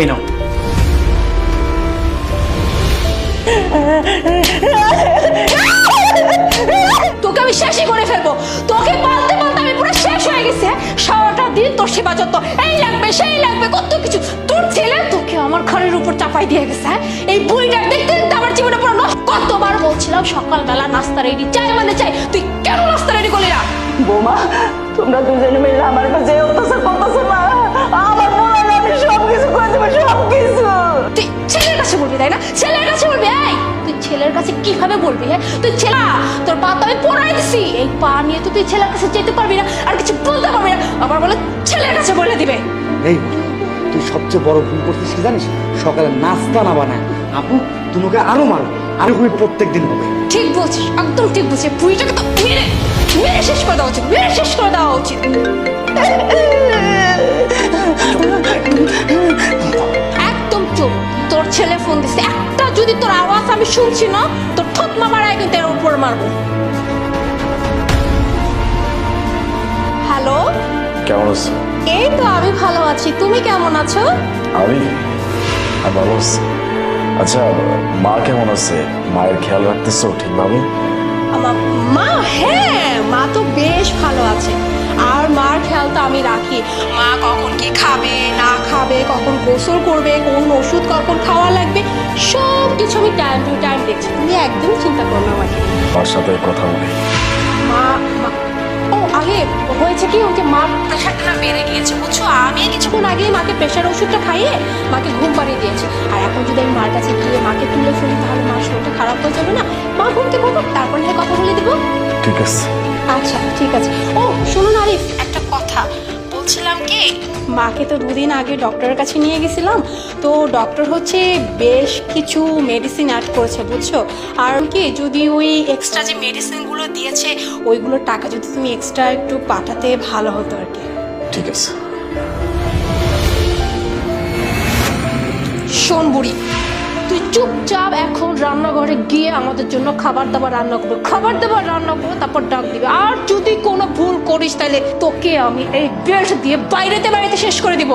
এই নাও। তোকে আমি শেষই করে ফেলব। তোকে পালতে পালতে আমি পুরো শেষ হয়ে গেছে সারাটা দিন তোর সেবা যত্ন। এই লাগবে সেই লাগবে কত কিছু। তোর ছেলে তোকে আমার ঘরের উপর চাপাই দিয়ে গেছে হ্যাঁ? এই বুড়িটা দেখতে দেখতে আমার জীবনে পুরো নষ্ট। কতবার বলছিলাম সকালবেলা নাস্তা রেডি চাই মানে চাই। তুই কেন নাস্তা রেডি করলি না? বোমা তোমরা দুজনে মিলে আমার কাছে অত্যাচার করতেছো না। কিছু করে দেবো সব কিছু তুই ছেলের কাছে বলবি তাই না? ছেলের কাছে বলবি এই! তুই ছেলের কাছে কীভাবে বলবি হ্যাঁ? তুই ছেলে তোর পা তো আমি পড়াই দিছি। এই পা নিয়ে তো তুই ছেলের কাছে যেতে পারবি না আর কিছু বলতে পারবি না। আবার বলে ছেলের কাছে বলে দিবে। এই তুই সবচেয়ে বড় ভুল করছিস কি জানিস? সকালে নাস্তা না বানায়। আপু তুমি ওকে আরও মারো। আরও তুমি প্রত্যেক দিন হবে। ঠিক বলছিস একদম ঠিক বলছিস। বুড়িটাকে তো মেরে মেরে শেষ করে দেওয়া উচিত মেরে শেষ করে দেওয়া উচিত। ছেলে ফোন দিছে একটা যদি তোর আওয়াজ আমি শুনছি না তোর ঠোঁট মারায় কিন্তু এর উপর মারবো। হ্যালো? কেমন আছো? এই তো আমি ভালো আছি তুমি কেমন আছো? আমি? আমি ভালো আছি। আচ্ছা মা কেমন আছে? মায়ের খেয়াল রাখতেছো ঠিকভাবে? আমার মা হ্যাঁ মা তো বেশ ভালো আছে। খেয়াল তো আমি রাখি। মা কখন কি খাবে না খাবে কখন গোসল করবে কোন ওষুধ কখন খাওয়া লাগবে সব কিছু আমি টাইম টু টাইম দেখছি। তুমি একদম চিন্তা করো না আমাকে। মার সাথে কথা বলি। মা ও আগে হয়েছে কি ওই যে মার প্রেশারটা বেড়ে গিয়েছে বুঝছ? আমি কিছুক্ষণ আগেই মাকে প্রেশার ওষুধটা খাইয়ে মাকে ঘুম পাড়িয়ে দিয়েছি। আর এখন যদি আমি মার কাছে গিয়ে মাকে তুলে ফেলি তাহলে মার শরীরটা খারাপ হয়ে যাবে না? মা ঘুমতে পারব? তারপর কথা বলে দেবো? ঠিক আছে। আচ্ছা ঠিক আছে। ও কথা। বলছিলাম কি মাকে তো দুদিন আগে ডক্টরের কাছে নিয়ে গেছিলাম। তো ডক্টর হচ্ছে বেশ কিছু মেডিসিন অ্যাড করেছে বুঝছ? আর কি যদি ওই এক্সট্রা যে মেডিসিনগুলো দিয়েছে ওইগুলোর টাকা যদি তুমি এক্সট্রা একটু পাঠাতে ভালো হতো আর কি। ঠিক আছে। শোন বুড়ি তুই চুপচাপ এখন রান্নাঘরে গিয়ে আমাদের জন্য খাবার দাবার রান্না করবে। খাবার দাবার রান্না করবে তারপর ডাক দিবে। আর যদি কোনো করিস তাহলে তোকে আমি এই বেল্ট দিয়ে বাইরেতে বাইরেতে শেষ করে দিব।